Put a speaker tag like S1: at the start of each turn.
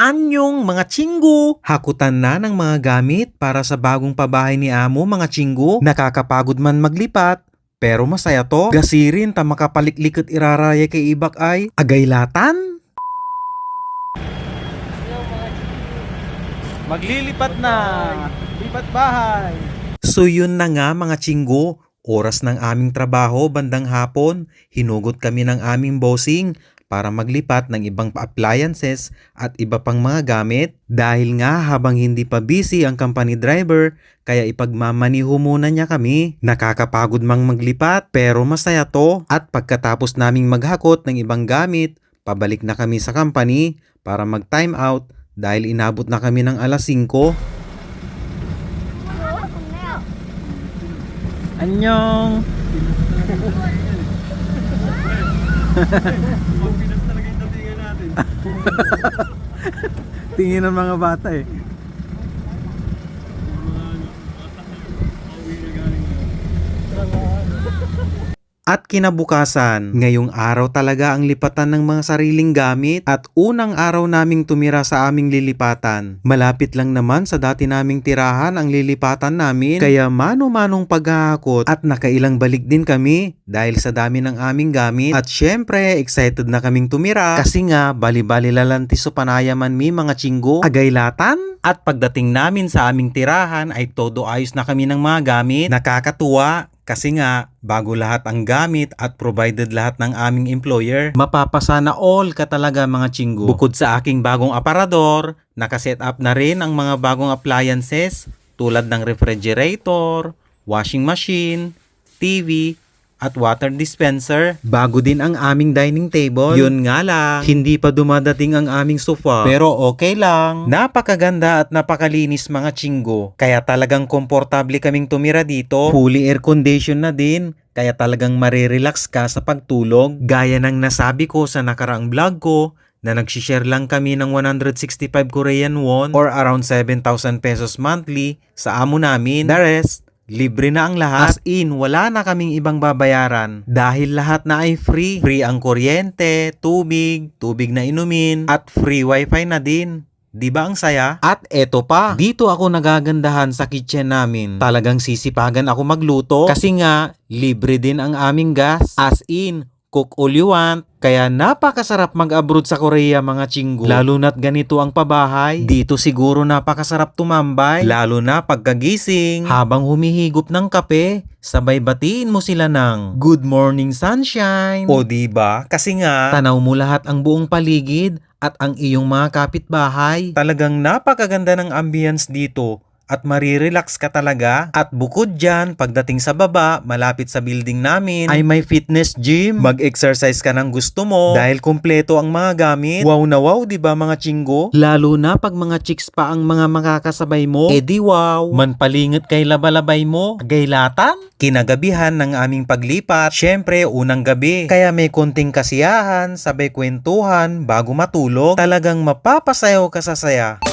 S1: Anyong mga chinggo! Hakutan na ng mga gamit para sa bagong pabahay ni Amo mga chinggo. Nakakapagod man maglipat. Pero masaya to. Gasirin ta makapaliklikot iraraya kay ibak ay agaylatan.
S2: Maglilipat na! Lipat bahay!
S1: So yun na nga mga chinggo, oras ng aming trabaho bandang hapon, hinugot kami ng aming bossing para maglipat ng ibang appliances at iba pang mga gamit. Dahil nga habang hindi pa busy ang company driver, kaya ipagmamaniho muna niya kami. Nakakapagod mang maglipat pero masaya to. At pagkatapos naming maghakot ng ibang gamit, pabalik na kami sa company para mag time out dahil inabot na kami ng alas 5.
S2: Anyong! Tingin ng mga bata eh.
S1: At kinabukasan, ngayong araw talaga ang lipatan ng mga sariling gamit at unang araw naming tumira sa aming lilipatan. Malapit lang naman sa dati naming tirahan ang lilipatan namin kaya mano-manong paghahakot at nakailang balik din kami dahil sa dami ng aming gamit. At syempre excited na kaming tumira kasi nga bali-bali lalanti so panayaman mi mga chinggo agaylatan at pagdating namin sa aming tirahan ay todo ayos na kami ng mga gamit. Nakakatuwa kasi nga, bago lahat ang gamit at provided lahat ng aming employer, mapapasa na all ka talaga mga chinggo. Bukod sa aking bagong aparador, nakaset up na rin ang mga bagong appliances tulad ng refrigerator, washing machine, TV, at water dispenser. Bago din ang aming dining table. Yun nga lang, hindi pa dumadating ang aming sofa. Pero okay lang. Napakaganda at napakalinis mga chinggo. Kaya talagang komportable kaming tumira dito. Fully air condition na din. Kaya talagang marirelax ka sa pagtulog. Gaya ng nasabi ko sa nakaraang vlog ko, na nagsishare lang kami ng 165 Korean won or around 7,000 pesos monthly sa amo namin. The rest, Libre na ang lahat. As in, wala na kaming ibang babayaran. Dahil lahat na ay free. Free ang kuryente, tubig, tubig na inumin, at free wifi na din. Di ba ang saya? At eto pa, dito ako nagagandahan sa kitchen namin. Talagang sisipagan ako magluto kasi nga libre din ang aming gas. As in, cook all you want. Kaya napakasarap mag-abroad sa Korea mga chinggo. Lalo na't ganito ang pabahay. Dito siguro napakasarap tumambay. Lalo na pagkagising. Habang humihigop ng kape, sabay batiin mo sila ng Good Morning Sunshine. O di ba? Kasi nga, tanaw mo lahat ang buong paligid at ang iyong mga kapitbahay. Talagang napakaganda ng ambience dito at marirelax ka talaga. At bukod dyan, pagdating sa baba, malapit sa building namin, ay may fitness gym. Mag-exercise ka ng gusto mo dahil kumpleto ang mga gamit. Wow na wow, di ba mga chinggo? Lalo na pag mga chicks pa ang mga makakasabay mo, edi wow. Manpalingot kay labalabay mo, gaylatan. Kinagabihan ng aming paglipat, syempre unang gabi. Kaya may konting kasiyahan, sabay kwentuhan, bago matulog, talagang mapapasayaw ka sa saya.